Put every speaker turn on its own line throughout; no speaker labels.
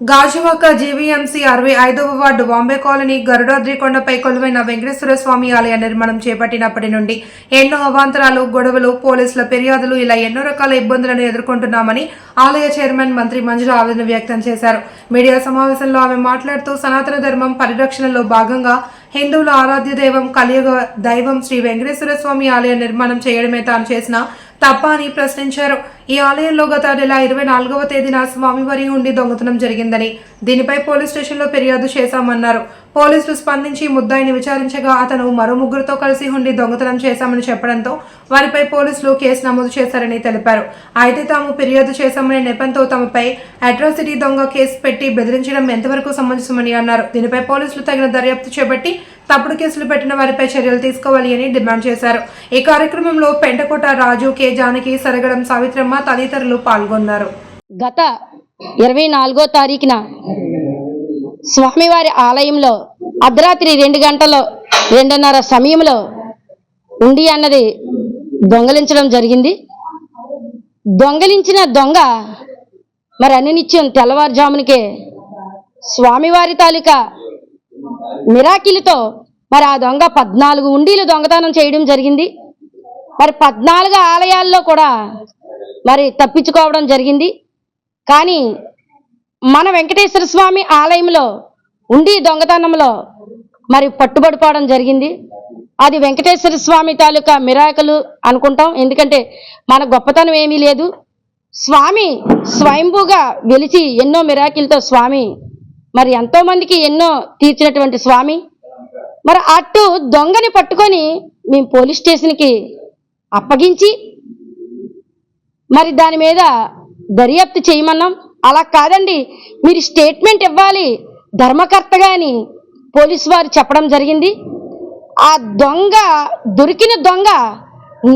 Gajuwaka GVMC అరవై ఐదవ ward Bombay colony గరుడాద్రికొండపై కొలువైన వెంకటేశ్వర స్వామి ఆలయ నిర్మాణం చేపట్టినప్పటి నుండి ఎన్నో అవాంతరాలు గొడవలు పోలీసుల ఫిర్యాదులు ఇలా ఎన్నో రకాల ఇబ్బందులను ఎదుర్కొంటున్నామని ఆలయ చైర్మన్ మంత్రి మంజుల ఆవేదన వ్యక్తం చేశారు. మీడియా సమావేశంలో ఆమె మాట్లాడుతూ సనాతన ధర్మం పరిరక్షణలో భాగంగా హిందువుల ఆరాధ్య దైవం కలియుగ దైవం శ్రీ వెంకటేశ్వర స్వామి ఆలయ నిర్మాణం చేయడమే తాను చేసిన తప్ప అని ప్రశ్నించారు. ఈ ఆలయంలో గత నెల ఇరవై నాలుగవ తేదీన స్వామివారి ఉండి దొంగతనం జరిగిందని దీనిపై పోలీస్ స్టేషన్లో ఫిర్యాదు చేశామన్నారు. పోలీసులు స్పందించి ముద్దాయిని విచారించగా అతను మరో ముగ్గురితో కలిసి ఉండి దొంగతనం చేశామని చెప్పడంతో వారిపై పోలీసులు కేసు నమోదు చేశారని తెలిపారు. అయితే తాము ఫిర్యాదు చేశామనే నెపంతో తమపై అట్రాసిటీ దొంగ కేసు పెట్టి బెదిరించడం ఎంతవరకు సమంజసమని అన్నారు. దీనిపై పోలీసులు తగిన దర్యాప్తు చేపట్టి తప్పుడు కేసులు పెట్టిన వారిపై చర్యలు తీసుకోవాలి అని డిమాండ్ చేశారు. ఈ కార్యక్రమంలో పెంటకోట రాజు కె. జానకి సరగడం సావిత్రమ్మ తదితరులు పాల్గొన్నారు.
గత ఇరవై నాలుగో తారీఖున స్వామివారి ఆలయంలో అర్ధరాత్రి రెండు గంటలో రెండున్నర సమయంలో ఉండి అన్నది దొంగలించడం జరిగింది. దొంగలించిన దొంగ మరి అనునిత్యం తెల్లవారుజామునికే స్వామివారి తాలూకా మిరాకిలితో మరి ఆ దొంగ పద్నాలుగు ఉండీలు దొంగతనం చేయడం జరిగింది. మరి పద్నాలుగు ఆలయాల్లో కూడా మరి తప్పించుకోవడం జరిగింది. కానీ మన వెంకటేశ్వర స్వామి ఆలయంలో ఉండి దొంగతనంలో మరి పట్టుబడిపోవడం జరిగింది. అది వెంకటేశ్వర స్వామి తాలూకా మిరాకలు అనుకుంటాం. ఎందుకంటే మన గొప్పతనం ఏమీ లేదు. స్వామి స్వయంభూగా వెలిచి ఎన్నో మిరాకిల్తో స్వామి మరి ఎంతోమందికి ఎన్నో తీర్చినటువంటి స్వామి. మరి అటు దొంగని పట్టుకొని మేము పోలీస్ స్టేషన్కి అప్పగించి మరి దాని మీద దర్యాప్తు చేయమన్నాం. అలా కాదండి. మీరు స్టేట్మెంట్ ఇవ్వాలి. ధర్మకర్తగా అని పోలీసు వారు చెప్పడం జరిగింది. ఆ దొంగ దొరికిన దొంగ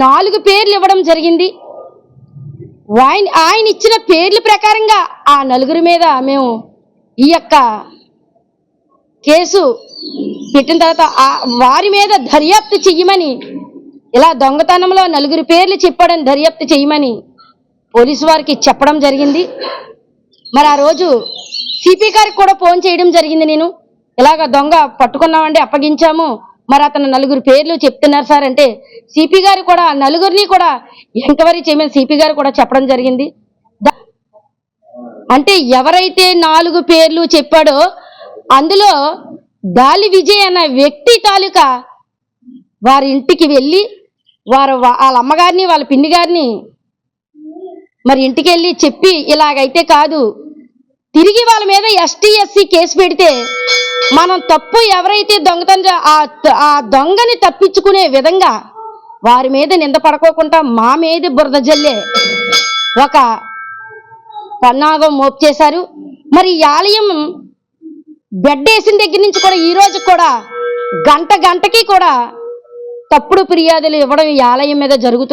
నాలుగు పేర్లు ఇవ్వడం జరిగింది. ఆయన ఆయన ఇచ్చిన పేర్ల ప్రకారంగా ఆ నలుగురి మీద మేము ఈ యొక్క కేసు పెట్టిన తర్వాత ఆ వారి మీద దర్యాప్తు చెయ్యమని ఇలా దొంగతనంలో నలుగురి పేర్లు చెప్పాడని దర్యాప్తు చేయమని పోలీసు వారికి చెప్పడం జరిగింది. మరి ఆ రోజు సిపి గారికి కూడా ఫోన్ చేయడం జరిగింది నేను. ఇలాగ దొంగ పట్టుకున్నామండి అప్పగించాము. మరి అతను నలుగురు పేర్లు చెప్తున్నారు సార్ అంటే సిపి గారు కూడా నలుగురిని కూడా ఎంక్వైరీ చేయమని సిపి గారు కూడా చెప్పడం జరిగింది. అంటే ఎవరైతే నాలుగు పేర్లు చెప్పాడో అందులో దాలి విజయ్ అన్న వ్యక్తి తాలూకా వారి ఇంటికి వెళ్ళి వారు వాళ్ళ అమ్మగారిని వాళ్ళ పిన్ని గారిని మరి ఇంటికి వెళ్ళి చెప్పి ఇలాగైతే కాదు. తిరిగి వాళ్ళ మీద ఎస్టీ ఎస్సీ కేసు పెడితే మనం తప్పు ఎవరైతే దొంగతనం ఆ ఆ దొంగని తప్పించుకునే విధంగా వారి మీద నింద పడుకోకుండా మా మీద బురద జల్లే ఒక పన్నాగం మోపు చేశారు. మరి ఈ ఆలయం బెడ్ వేసిన దగ్గర నుంచి కూడా ఈ రోజు కూడా గంట గంటకి కూడా తప్పుడు ఫిర్యాదులు ఇవ్వడం ఈ ఆలయం మీద జరుగుతుంది